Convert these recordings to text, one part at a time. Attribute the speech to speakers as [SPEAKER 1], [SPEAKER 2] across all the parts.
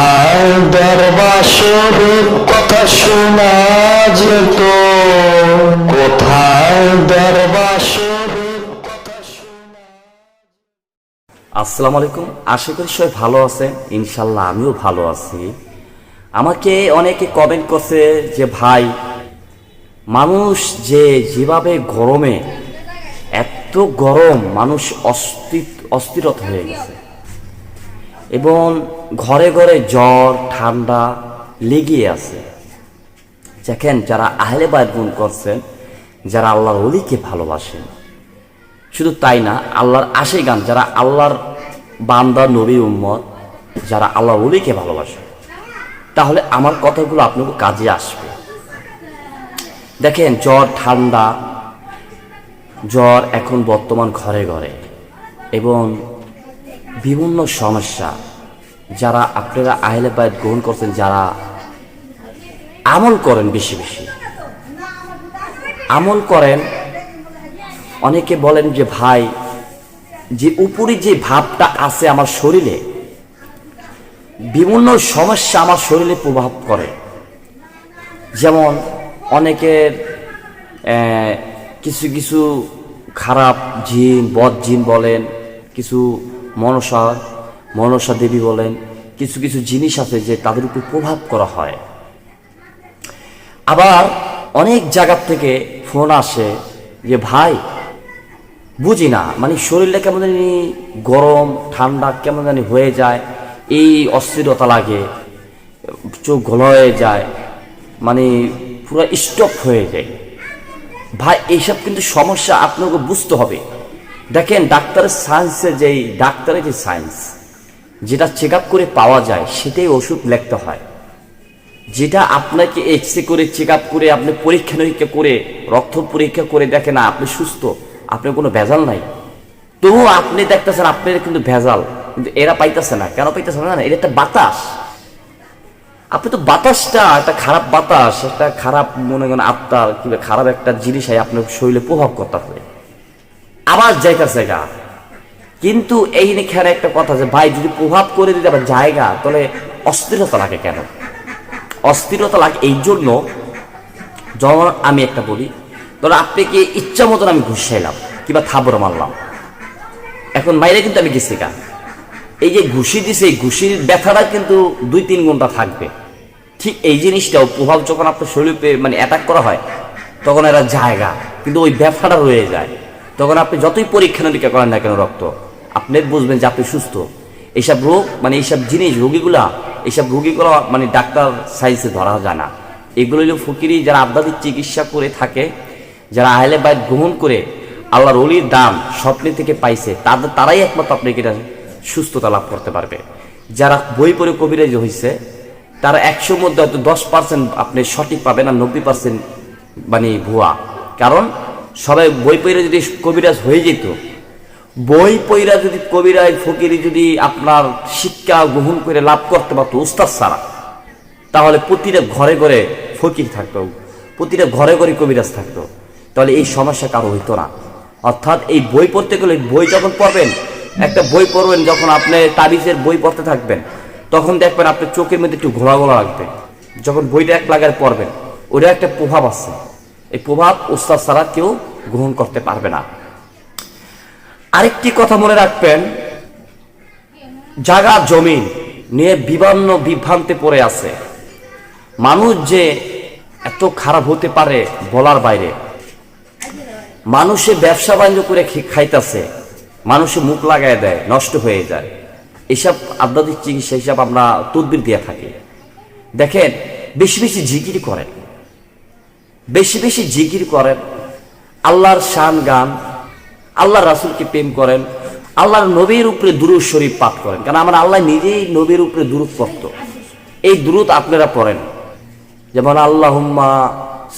[SPEAKER 1] কোথায় দরবাসরের কথা শোনা কোথায়
[SPEAKER 2] আসসালামু আলাইকুম। আশা করি সবাই ভালো আছেন। ইনশাল্লাহ আমিও ভালো আছি। আমাকে অনেকে কমেন্ট করছে যে, ভাই, মানুষ যে যেভাবে গরমে এত গরম মানুষ অস্থির অস্থিরতা হয়ে গেছে। এবং ঘরে ঘরে জ্বর, ঠান্ডা লেগে আছে। দেখেন, যারা আহলে বায়ত গুণ করছেন, যারা আল্লাহর অলিকে ভালোবাসেন, শুধু তাই না, আল্লাহর আশে গান যারা আল্লাহর বান্দা, নবী, উম্মত, যারা আল্লাহ অলিকে ভালোবাসেন, তাহলে আমার কথাগুলো আপনাকে কাজে আসবে। দেখেন, জ্বর, ঠান্ডা, জ্বর এখন বর্তমান ঘরে ঘরে এবং বিভিন্ন সমস্যা যারা আপনারা আহলে বায়ত গ্রহণ করছেন, যারা আমল করেন বেশি বেশি। আমল করেন, অনেকে বলেন যে, ভাই, যে উপরে যে ভাবটা আছে আমার শরীরে, বিভিন্ন সমস্যা আমার শরীরে প্রভাব করে। যেমন অনেকের কিছু কিছু খারাপ জিন, বদ জিন বলেন, কিছু মনসা মনসা দেবী বলেন, কিছু কিছু জিনিস আছে যে তাদের উপর প্রভাব করা হয়। আবার অনেক জায়গার থেকে ফোন আসে যে, ভাই, বুঝি না মানে শরীরটা কেমন জানি গরম, ঠান্ডা কেমন জানি হয়ে যায়, এই অস্থিরতা লাগে, চোখ ঘোলা হয়ে যায় মানে পুরো স্টপ হয়ে যায়। ভাই, এইসব কিন্তু সমস্যা আপনাকে বুঝতে হবে। দেখেন, ডাক্তারের সায়েন্সের যেই, ডাক্তারের যে সায়েন্স যেটা চেক করে পাওয়া যায়, সেটাই ওষুধ লিখতে হয়। যেটা আপনাকে এক্স করে চেক করে, আপনি পরীক্ষা নিরীক্ষা করে, রক্ত পরীক্ষা করে দেখে না, আপনি সুস্থ, আপনার কোনো ভেজাল নাই। তবুও আপনি দেখতেছেন, আপনার কিন্তু ভেজাল, কিন্তু এরা পাইতেছে না। কেন পাইতেছে না? এটা একটা বাতাস। আপনি তো বাতাসটা, একটা খারাপ বাতাস, একটা খারাপ মনে করেন আত্মার, কিংবা খারাপ একটা জিনিস আপনার শরীরে প্রভাব করতে হবে আবার যাইতেছে গা। কিন্তু এইখানে একটা কথা যে, ভাই, যদি প্রভাব করে দিতে আবার জায়গা তাহলে অস্থিরতা লাগে কেন? অস্থিরতা লাগে এই জন্য যেমন আমি একটা বলি, ধরো আপনাকে ইচ্ছা মতন আমি ঘুষাইলাম কিংবা থাবর মারলাম। এখন বাইরে কিন্তু আমি গেছি গা। এই যে ঘুষি দিছে, এই ঘুষির ব্যথাটা কিন্তু দুই তিন ঘণ্টা থাকবে। ঠিক এই জিনিসটাও প্রভাব যখন আপনার শরীরে মানে অ্যাটাক করা হয়, তখন এরা জায়গা কিন্তু ওই ব্যথাটা রয়ে যায়। তখন আপনি যতই পরীক্ষা নিরীক্ষা করেন না কেন রক্ত, আপনি বুঝবেন যে আপনি সুস্থ। এইসব রোগ মানে এইসব জিনিস, রোগীগুলা, এইসব রোগীগুলো মানে ডাক্তার সাইন্সে ধরা যায় না। এগুলো হলো ফকিরি যারা আধ্যাত্মিক চিকিৎসা করে থাকে, যারা আহলে বাইত গ্রহণ করে আল্লাহর অলির দাম স্বপ্নে থেকে পাইছে, তাদের, তারাই একমাত্র আপনি এটা সুস্থতা লাভ করতে পারবে। যারা বই পড়ে কবিরাজ হয়েছে তারা একশোর মধ্যে হয়তো দশ পার্সেন্ট আপনি সঠিক পাবেন আর নব্বই পার্সেন্ট মানে ভুয়া। কারণ সবাই বই পড়ে যদি কবিরাজ হয়ে যেত, বই পইরা যদি কবিরাজ ফকিরি যদি আপনার শিক্ষা গ্রহণ করে লাভ করতে পারতো উস্তাদ ছাড়া তাহলে প্রতিটা ঘরে ঘরে ফকির থাকতো, প্রতিটা ঘরে ঘরে কবিরাজ থাকতো। তাহলে এই সমস্যা কারও হইতো না। অর্থাৎ এই বই পড়তে গেলে বই যখন পড়বেন, একটা বই পড়বেন, যখন আপনি তাবিজের বই পড়তে থাকবেন, তখন দেখবেন আপনার চোখের মধ্যে একটু ঘোলা ঘোলা লাগবে। যখন বইটা এক লাগার পড়বেন ওটা একটা প্রভাব আছে। এই প্রভাব উস্তাদ ছাড়া কেউ গ্রহণ করতে পারবে না। আরেকটি কথা মনে রাখবেন জায়গা জমিন নিয়ে বিভান্ন বিভ্রান্তে পড়ে আছে। মানুষ যে এত খারাপ হতে পারে বলার বাইরে। মানুষে ব্যবসা বাণিজ্য করে খাইতেছে, মানুষে মুখ লাগায় দেয়, নষ্ট হয়ে যায়। এসব আধ্যাত্মিক চিকিৎসা হিসাব আমরা তদবির দিয়ে থাকি। দেখেন, বেশি বেশি জিকির করেন। বেশি বেশি জিকির করেন। আল্লাহর শান গান আল্লাহ রাসুলকে প্রেম করেন, আল্লাহর নবীর উপরে দুরুদ শরীফ পাঠ করেন। কারণ আমার আল্লাহ নিজেই নবীর উপরে দুরুদ পড়ত। এই দুরুদ আপনারা পড়েন। যেমন, আল্লাহুম্মা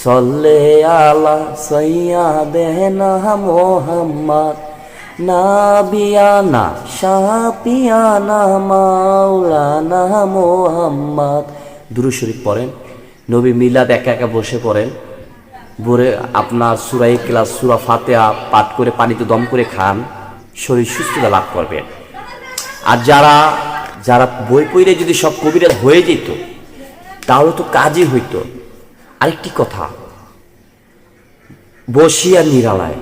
[SPEAKER 2] সল্লে আলা সৈয়াদেনা মোহাম্মদ, নাবিয়ানা শাপিয়ানা মাওলানা মোহাম্মদ। দুরুদ শরীফ পড়েন। নবী মিলাদ একা একা বসে পড়েন। ভোরে আপনার সুরাই ক্লাস, সুরা ফাতেহা পাঠ করে পানিতে দম করে খান, শরীর সুস্থতা লাভ করবেন আর যারা যারা বই পড়ে যদি সব কবিরাজ হয়ে যেত, তাহলে তো কাজই হইতো। আরেকটি কথা, বসিয়া নিরালায়,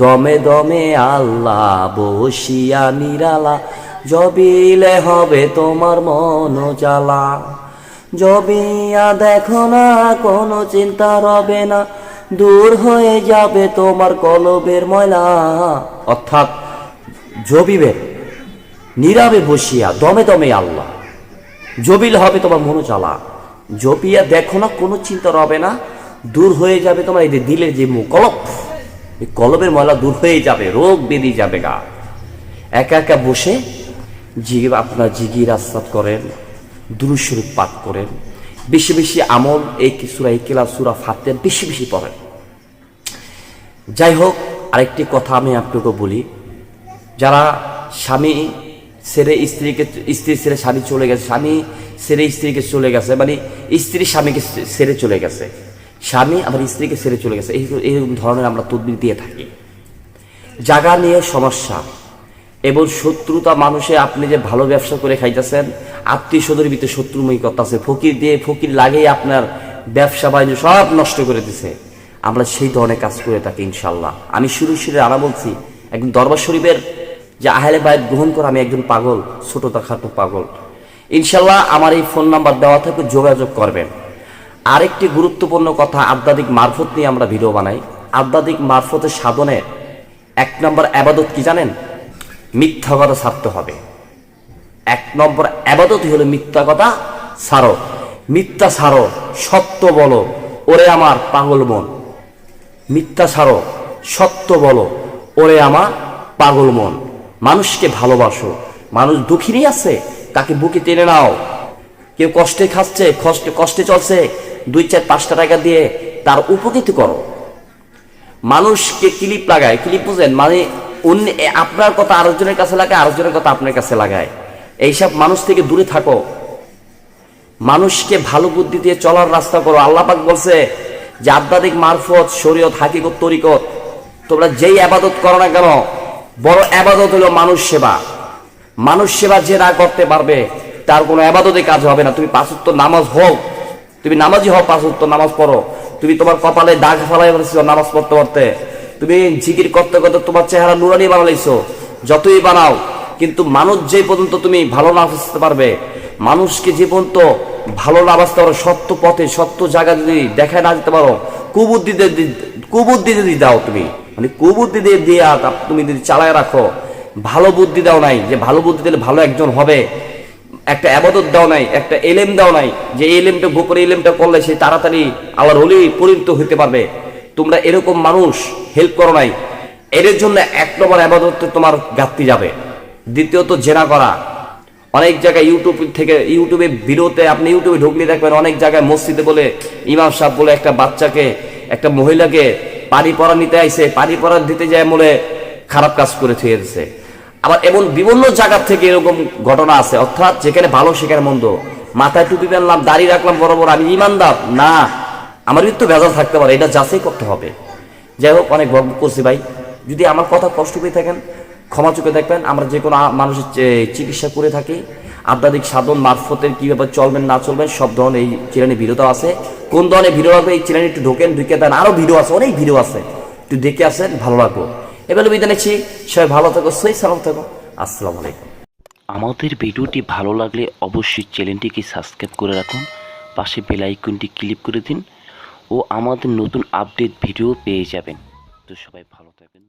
[SPEAKER 2] দমে দমে আল্লাহ বসিয়া নিরালা, জবিলে হবে তোমার মন জ্বালা। জবিয়া দেখো না, কোনো চিন্তা রবে না দূর হয়ে যাবে তোমার কলবের ময়লা। অর্থাৎ জবিবে, নীরবে বসিয়া দমে দমে আল্লাহ, জবিল হবে তোমার মনো চালা জপিয়া দেখো না, কোনো চিন্তা রবে না, দূর হয়ে যাবে তোমার এই যে দিলের যে কলপ। এই কলবের ময়লা দূর হয়ে যাবে, রোগ বেরিয়ে যাবে গা। একা একা বসে জি আপনার জিগির আস্বাদ করেন, দুরুস্বরূপ পাঠ করেন। বেশি বেশি আমল, এই সুরা এই কেলা সুরা ফাতে বেশি বেশি পড়েন। যাই হোক আরেকটি কথা আমি আপনাকে বলি। যারা স্বামী ছেড়ে স্ত্রীকে, স্ত্রী ছেড়ে স্বামী চলে গেছে, স্বামী ছেড়ে স্ত্রীকে চলে গেছে মানে স্ত্রী স্বামীকে ছেড়ে চলে গেছে। স্বামী আবার স্ত্রীকে ছেড়ে চলে গেছে, এই এইরকম ধরনের আমরা তদবির দিয়ে থাকি। জাগা নিয়ে সমস্যা। এবং শত্রুতা মানুষে আপনি যে ভালো ব্যবসা করে খাইতেছেন আত্মীয় স্বজনের ভিতরে শত্রুময়ী করতেছে ফকির দিয়ে, ফকির লাগেই আপনার ব্যবসা বাণিজ্য সব নষ্ট করে দিছে। আমরা সেই ধরনের কাজ করে থাকি ইনশাল্লাহ আমি শুরু শুরু আনা বলছি, একদম দরবার শরীফের যে আহলে বায়ত গ্রহণ করে, আমি একজন পাগল, ছোট খাটো পাগল। ইনশাল্লাহ আমার এই ফোন নাম্বার দেওয়া থেকে যোগাযোগ করবেন। আরেকটি গুরুত্বপূর্ণ কথা, আধ্যাত্মিক মারফত নিয়ে আমরা ভিডিও বানাই। আধ্যাত্মিক মারফতের সাধনে এক নম্বর আবাদত কি জানেন? মিথ্যা কথা ছাড়তে হবে। এক নম্বর আবাদতই হলো মিথ্যা কথা ছাড়ো। মিথ্যা ছাড়ো, সত্য বলো। ওরে আমার পাগল মন। মিথ্যা ছাড়ো, সত্য বলো। ওরে আমার পাগল মন, মানুষকে ভালোবাসো। মানুষ দুঃখিনী আছে, তাকে বুকে টেনে নাও। কেউ কষ্টে খাচ্ছে, কষ্টে কষ্টে চলছে, দুই চার পাঁচটা টাকা দিয়ে তার উপকৃত করো। মানুষকে ক্লিপ লাগায়, ক্লিপ বুঝেন মানে অন্য আপনার কথা আরেকজনের কাছে লাগায়, আরেকজনের কথা আপনার কাছে লাগায়। এইসব মানুষ থেকে দূরে থাকো। মানুষকে ভালো বুদ্ধি দিয়ে চলার রাস্তা করো। আল্লাহ পাক বলছে যে আধ্যাত্মিক মারফত, শরীয়ত, হাকিকত, তরিকত, তোমরা যেই আবাদত করো না কেন, বড় আবাদত হলো মানুষ সেবা। মানুষ সেবা যে না করতে পারবে, তার কোনো আবাদতে কাজ হবে না। তুমি পাঁচত্ব নামাজ হোক তুমি নামাজই হও পাঁচত্ব নামাজ পড়ো। তুমি তোমার কপালে দাগ ফেলাই নামাজ পড়তে পড়তে। তুমি জিকির করতে করতে তোমার চেহারা নুরানি বানাইছো, যতই বানাও, কিন্তু মানুষ যে পর্যন্ত তুমি ভালো না পারবে, মানুষকে যে পর্যন্ত ভালো না বাঁচতে পারো, সত্য পথে, সত্য জায়গা যদি দেখায় না যেতে পারো, কুবুদ্ধি কুবুদ্ধি যদি দাও তুমি মানে কুবুদ্ধি দিয়ে দিয়ে তুমি যদি চালায় রাখো, ভালো বুদ্ধি দাও নাই, যে ভালো বুদ্ধি দিলে ভালো একজন হবে, একটা আবাদত দাও নাই, একটা এলেম দাও নাই, যে এলেমটা গোপরে এলেমটা করলে সে তাড়াতাড়ি আল্লাহর হলি পরিণত হইতে পারবে। তোমরা এরকম মানুষ হেল্প করো নাই এর জন্য এক নম্বর আবাদত তোমার ঘাটতি যাবে। দ্বিতীয়ত জেনা করা অনেক জায়গায় ইউটিউব থেকে ইউটিউবে ভিডিওতে আপনি ইউটিউবে ঢুকলে দেখবেন অনেক জায়গায় মসজিদে বলে, ইমাম সাহেব বলে একটা বাচ্চাকে, একটা মহিলাকে পানি পরা নিতে আইছে, পানি পরা দিতে যায় বলে খারাপ কাজ করে থুয়ে দিছে। আবার এমন বিভিন্ন জায়গা থেকে এরকম ঘটনা আছে, অর্থাৎ যেখানে ভালো, সেখানে মন্দ। মাথায় টুপি পেনলাম, দাড়ি রাখলাম বড় আমি ইমানদার। না, আমার তো ভেজাল থাকতে পারে, এটা যাচাই করতে হবে। যাই হোক, অনেক ভোগ করছি ভাই। যদি আমার কথা কষ্ট পেয়ে থাকেন ক্ষমা চোখে দেখবেন, আমরা যে কোনো মানুষের চিকিৎসা করে থাকি, আধ্যাত্মিক সাধন মারফতের কীভাবে চলবেন, না চলবেন, সব ধরনের এই চ্যানেলে ভিডিওটা আছে। কোন ধরনের ভিডিও লাগবে, এই চ্যানেলে একটু ঢোকেন, ঢুকে দেন আরও ভিডিও আছে, অনেক ভিডিও আছে। একটু দেখে আসেন, ভালো লাগবো। এবার বিদায় নিচ্ছি, সবাই ভালো থাকো সই সালাম থাকো, আসসালামু আলাইকুম।
[SPEAKER 3] আমাদের ভিডিওটি ভালো লাগলে অবশ্যই চ্যানেলটিকে সাবস্ক্রাইব করে রাখুন, পাশে বেল আইকনটি ক্লিক করে দিন, ও আমাদের নতুন আপডেট ভিডিও পেয়ে যাবেন। তো সবাই ভালো থাকবেন।